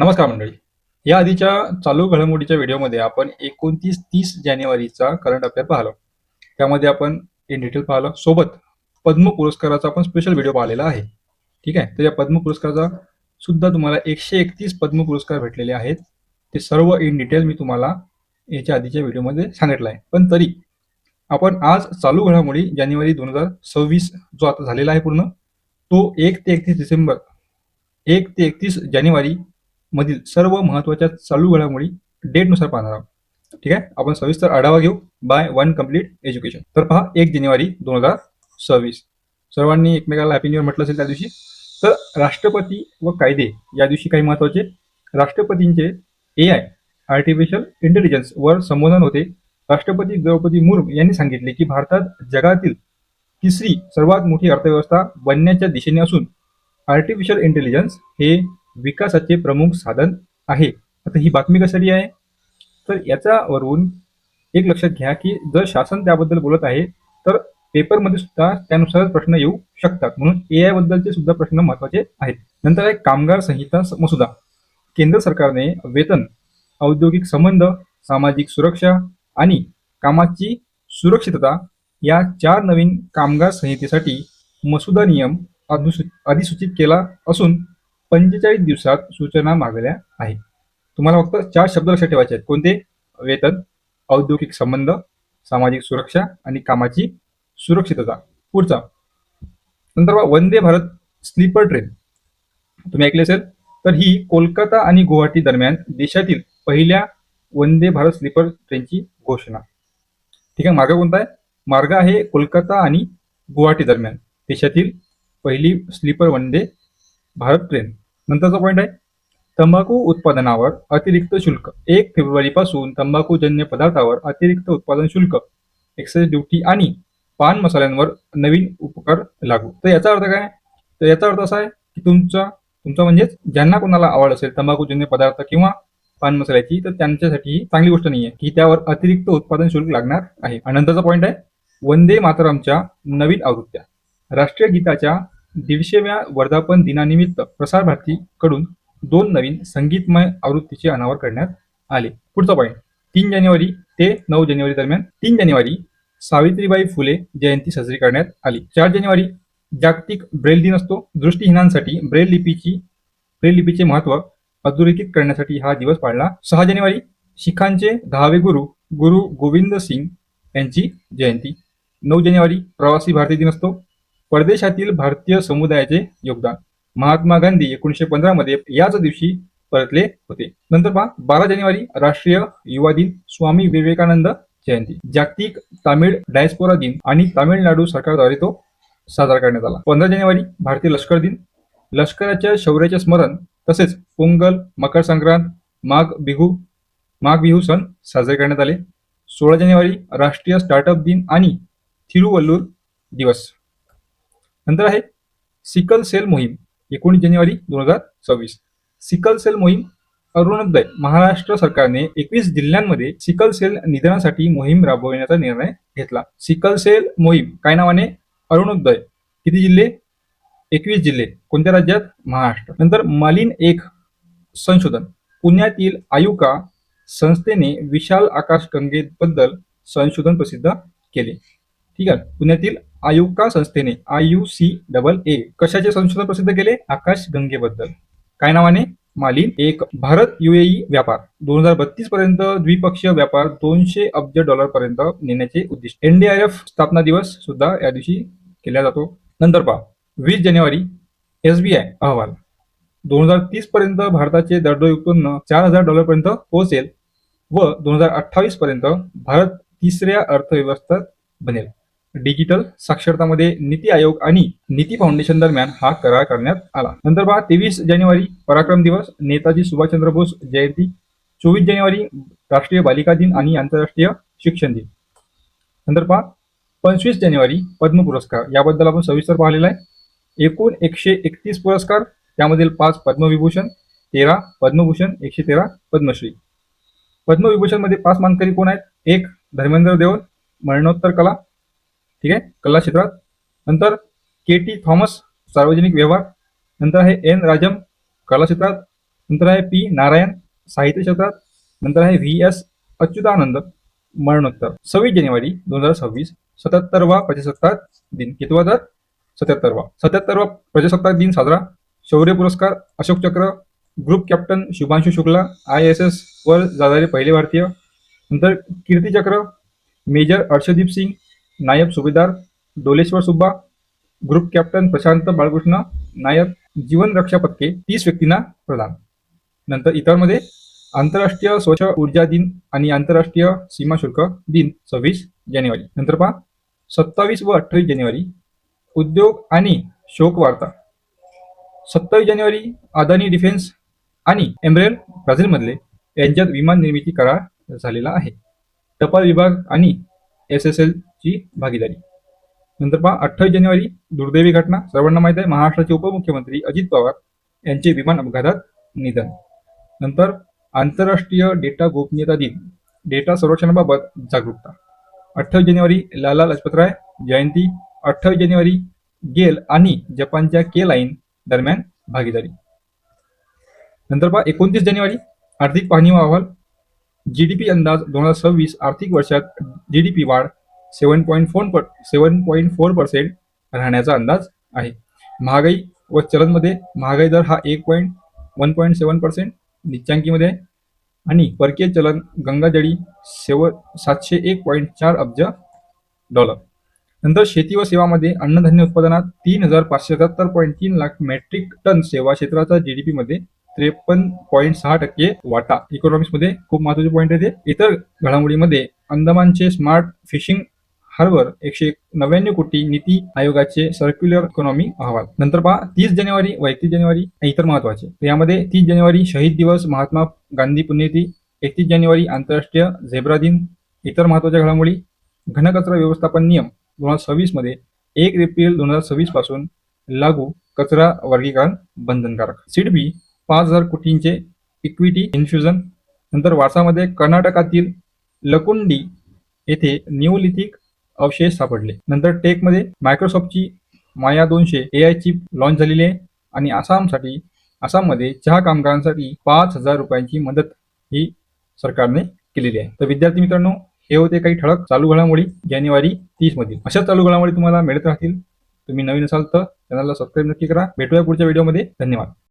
नमस्कार मंडळी. या आधीच्या चालू घडामोडीच्या व्हिडिओमध्ये आपण एकोणतीस तीस जानेवारीचा करंट अफेअर पाहिलं. त्यामध्ये आपण इन डिटेल पाहिलं. सोबत पद्म पुरस्काराचा आपण स्पेशल व्हिडिओ पाहिलेला आहे. ठीक आहे? तर या पद्म पुरस्काराचा सुद्धा तुम्हाला एकशे एकतीस पद्म पुरस्कार भेटलेले आहेत. ते सर्व इन डिटेल मी तुम्हाला याच्या आधीच्या व्हिडिओमध्ये सांगितलं आहे. पण तरी आपण आज चालू घडामोडी जानेवारी दोन हजार सव्वीस जो आता झालेला आहे पूर्ण तो एक ते एकतीस डिसेंबर एक ते एकतीस जानेवारी मधील सर्व महत्त्वाच्या चालू घडामोडी डेटनुसार पाहणार आहोत. ठीक आहे? आपण सविस्तर आढावा घेऊ. By one complete education. तर पहा एक जानेवारी दोन हजार सव्वीस. सर्वांनी एकमेकाला हॅपी न्यू इयर म्हटलं असेल त्या दिवशी. तर राष्ट्रपती व कायदे या दिवशी काही महत्त्वाचे राष्ट्रपतींचे ए आय आर्टिफिशियल इंटेलिजन्स वर संबोधन होते. राष्ट्रपती द्रौपदी मुर्मू यांनी सांगितले की भारतात जगातील तिसरी सर्वात मोठी अर्थव्यवस्था बनण्याच्या दिशेने असून आर्टिफिशियल इंटेलिजन्स हे विकासाचे प्रमुख साधन आहे. आता ही बातमी कशाली आहे? तर याच्यावरून एक लक्षात घ्या की जर शासन त्याबद्दल बोलत आहे तर पेपरमध्ये सुद्धा त्यानुसारच प्रश्न येऊ शकतात. म्हणून ए आय बद्दलचे सुद्धा प्रश्न महत्त्वाचे आहेत. नंतर आहे कामगार संहिता मसुदा. केंद्र सरकारने वेतन औद्योगिक संबंध सामाजिक सुरक्षा आणि कामाची सुरक्षितता या चार नवीन कामगार संहितेसाठी मसुदा नियम अधिसूचित केला असून पंचेचाळीस दिवसात सूचना मागल्या आहेत. तुम्हाला फक्त चार शब्द लक्षात ठेवायचे आहेत. कोणते? वेतन औद्योगिक संबंध सामाजिक सुरक्षा आणि कामाची सुरक्षितता. पुढचा. नंतर वंदे भारत स्लीपर ट्रेन. तुम्ही ऐकले असेल? तर ही कोलकाता आणि गुवाहाटी दरम्यान देशातील पहिल्या वंदे भारत स्लीपर ट्रेनची घोषणा. ठीक आहे मार्ग कोणता आहे? मार्ग आहे कोलकाता आणि गुवाहाटी दरम्यान. देशातील पहिली स्लीपर वंदे भारत ट्रेन नंतरचा पॉईंट आहे तंबाखू उत्पादनावर अतिरिक्त शुल्क. एक फेब्रुवारीपासून तंबाखूजन्य पदार्थावर अतिरिक्त उत्पादन शुल्क एक्साइज ड्युटी आणि पान मसाल्यांवर नवीन उपकर लागू. तर याचा अर्थ काय? तर याचा अर्थ असा आहे की तुमचा तुमचा म्हणजेच ज्यांना कोणाला आवड असेल तंबाखूजन्य पदार्थ किंवा पान मसाल्याची तर त्यांच्यासाठी चांगली गोष्ट नाही आहे की त्यावर अतिरिक्त उत्पादन शुल्क लागणार आहे. आणि नंतरचा पॉईंट आहे वंदे मातरमच्या नवीन आवृत्त्या. राष्ट्रीय गीताच्या दीडशेव्या वर्धापन दिनानिमित्त प्रसार भारतीकडून दोन नवीन संगीतमय आवृत्तीचे अनावर करण्यात आले. पुढचा पॉईंट तीन जानेवारी ते नऊ जानेवारी दरम्यान तीन जानेवारी सावित्रीबाई फुले जयंती साजरी करण्यात आली. चार जानेवारी जागतिक ब्रेल दिन असतो. दृष्टीहीनांसाठी ब्रेल लिपीची ब्रेल लिपीचे महत्त्व अधोरेखित करण्यासाठी हा दिवस पाळला. सहा जानेवारी शिखांचे दहावे गुरु गुरु गोविंद सिंग यांची जयंती. नऊ जानेवारी प्रवासी भारतीय दिन असतो. परदेशातील भारतीय समुदायाचे योगदान. महात्मा गांधी एकोणीशे पंधरा मध्ये याच दिवशी परतले होते. नंतर पहा बारा जानेवारी राष्ट्रीय युवा दिन स्वामी विवेकानंद जयंती. जागतिक तामिळ डायस्पोरा दिन आणि तामिळनाडू सरकारद्वारे तो साजरा करण्यात आला. पंधरा जानेवारी भारतीय लष्कर दिन. लष्कराच्या शौर्याचे स्मरण तसेच पोंगल मकर संक्रांत माघ बिहू माघ बिहू सण साजरे करण्यात आले. सोळा जानेवारी राष्ट्रीय स्टार्टअप दिन आणि थिरुवल्लूर दिवस. नंतर आहे सिकल सेल मोहीम एकोणीस जानेवारी दोन हजार सव्वीस. सिकल सेल मोहीम अरुणोदय महाराष्ट्र सरकारने एकवीस जिल्ह्यांमध्ये सिकल सेल निधनासाठी मोहीम राबविण्याचा निर्णय घेतला. सिकल सेल मोहीम काय नावाने? अरुणोदय किती जिल्हे? एकवीस जिल्हे कोणत्या राज्यात? महाराष्ट्र. नंतर मालिन एक संशोधन पुण्यातील आयुका संस्थेने विशाल आकाश गंगेबद्दल संशोधन प्रसिद्ध केले. ठीक आहे पुण्यातील आयुका संस्थेने I U C double A कशाचे संशोधन प्रसिद्ध केले? आकाश गंगेबद्दल. काय नावाने? मालिन. एक भारत युएई व्यापार. दोन हजार बत्तीस पर्यंत द्विपक्षीय व्यापार दोनशे अब्ज डॉलर पर्यंत नेण्याचे उद्दिष्ट. एनडीआरएफ स्थापना दिवस सुद्धा या दिवशी केला जातो. नंतर पहा. वीस जानेवारी एसबीआय अहवाल. दोन हजार तीस पर्यंत भारताचे दरडोई उत्पन्न चार हजार डॉलर पर्यंत पोहोचेल व दोन हजार अठ्ठावीस पर्यंत भारत तिसऱ्या अर्थव्यवस्थेत बनेल. डिजिटल साक्षरतामध्ये नीती आयोग आणि नीती फाउंडेशन दरम्यान हा करार करण्यात आला. नंतर पहा तेवीस जानेवारी पराक्रम दिवस नेताजी सुभाषचंद्र बोस जयंती चोवीस जानेवारी राष्ट्रीय बालिका दिन आणि आंतरराष्ट्रीय शिक्षण दिन. नंतर पहा पंचवीस जानेवारी पद्म पुरस्कार याबद्दल आपण सविस्तर पाहिलेला आहे. एकूण एकशे एकतीस पुरस्कार त्यामधील पाच पद्मविभूषण तेरा पद्मभूषण एकशे तेरा पद्मश्री. पद्मविभूषणमध्ये पाच मानकरी कोण आहेत? एक धर्मेंद्र देवल मरणोत्तर कला ठीक आहे? कला क्षेत्रात. नंतर के टी थॉमस सार्वजनिक व्यवहार. नंतर आहे एन राजम कला क्षेत्रात. नंतर आहे पी नारायण साहित्य क्षेत्रात. नंतर आहे व्ही एस अच्युतानंद मरणोत्तर. सव्वीस जानेवारी दोन हजार सव्वीस सत्याहत्तरवा प्रजासत्ताक दिन. कितवा तर सत्याहत्तरवा. सत्याहत्तरवा प्रजासत्ताक दिन साजरा. शौर्य पुरस्कार Ashok Chakra. Group captain Shubhanshu Shukla I S S वर जाणारे पहिले भारतीय. नंतर Kirti Chakra major Arshdeep Singh Naib Subedar Doleshwar Subba group captain Prashant Balkrishna Nayak Jeevan Raksha पदके तीस व्यक्तींना प्रदान. नंतर इतरमध्ये आंतरराष्ट्रीय स्वच्छ ऊर्जा दिन आणि आंतरराष्ट्रीय सीमा शुल्क दिन सव्वीस जानेवारी. नंतर पहा सत्तावीस व अठ्ठावीस जानेवारी उद्योग आणि शोक वार्ता. सत्तावीस जानेवारी अदानी डिफेन्स आणि एम्ब्रेल ब्राझीलमधले यांच्यात विमान निर्मिती करार झालेला आहे. टपाल विभाग आणि एस एस एल ची भागीदारी. नंतर पहा अठ्ठावीस जानेवारी दुर्दैवी घटना. सर्वांना माहीत आहे महाराष्ट्राचे उपमुख्यमंत्री अजित पवार यांचे विमान अपघातात निधन. नंतर आंतरराष्ट्रीय डेटा गोपनीयता दिन डेटा संरक्षणाबाबत जागरूकता. अठ्ठावीस जानेवारी लाला लजपतराय जयंती. अठ्ठावीस जानेवारी गेल आणि जपानच्या के लाईन दरम्यान भागीदारी. नंतर पहा एकोणतीस जानेवारी आर्थिक पाहणी अहवाल. जी डी जीडीपी अंदाज दोन हजार सव्वीस आर्थिक वर्षात जीडीपी वाढ seven point four per seven point four percent राहण्याचा अंदाज आहे. महागाई व चलनमध्ये महागाई दर हा एक point one point seven percent निच्चांकीमध्ये आहे. आणि परकीय चलन गंगाजळी सेव सातशे एक पॉईंट चार अब्ज डॉलर नंतर शेती व सेवामध्ये अन्नधान्य उत्पादनात तीन हजार पाचशे सत्तर पॉईंट तीन लाख मेट्रिक टन सेवा क्षेत्राचा जी डी मध्ये त्रेपन्न पॉईंट सहा टक्के वाटा. इकॉनॉमिक्समध्ये खूप महत्त्वाचे पॉईंट येते इतर घडामोडीमध्ये अंदमानचे स्मार्ट फिशिंग हार्बर एकशे नव्याण्णव कोटी नीती आयोगाचे सर्क्युलर इकॉनॉमी अहवाल. नंतर पहा तीस जानेवारी व एकतीस जानेवारी इतर महत्त्वाचे. यामध्ये तीस जानेवारी शहीद दिवस महात्मा गांधी पुण्यतिथी एकतीस जानेवारी आंतरराष्ट्रीय झेब्रा दिन इतर महत्त्वाच्या घडामोडी घनकचरा व्यवस्थापन नियम दोन हजार सव्वीसमध्ये एक एप्रिल दोन हजार सव्वीसपासून लागू कचरा वर्गीकरण बंधनकारक. सिडबी पाच हजार कोटींचे इक्विटी इन्फ्युजन नंतर वारसामध्ये कर्नाटकातील लकुंडी येथे न्यूलिथिक अवशेष सापडले. नंतर टेकमध्ये मायक्रोसॉफ्टची माया दोनशे ए आय चिप लॉन्च झालेली आहे आणि आसामसाठी आसाममध्ये चहा कामगारांसाठी पाच हजार रुपयांची मदत ही सरकारने केलेली आहे. तर विद्यार्थी मित्रांनो हे होते काही ठळक चालू घडामोडी जानेवारी तीस मधील अशा चालू घडामोडी तुम्हाला मिळत राहतील. तुम्ही नवीन असाल तर चॅनलला सबस्क्राईब नक्की करा. भेटूया पुढच्या व्हिडिओमध्ये धन्यवाद.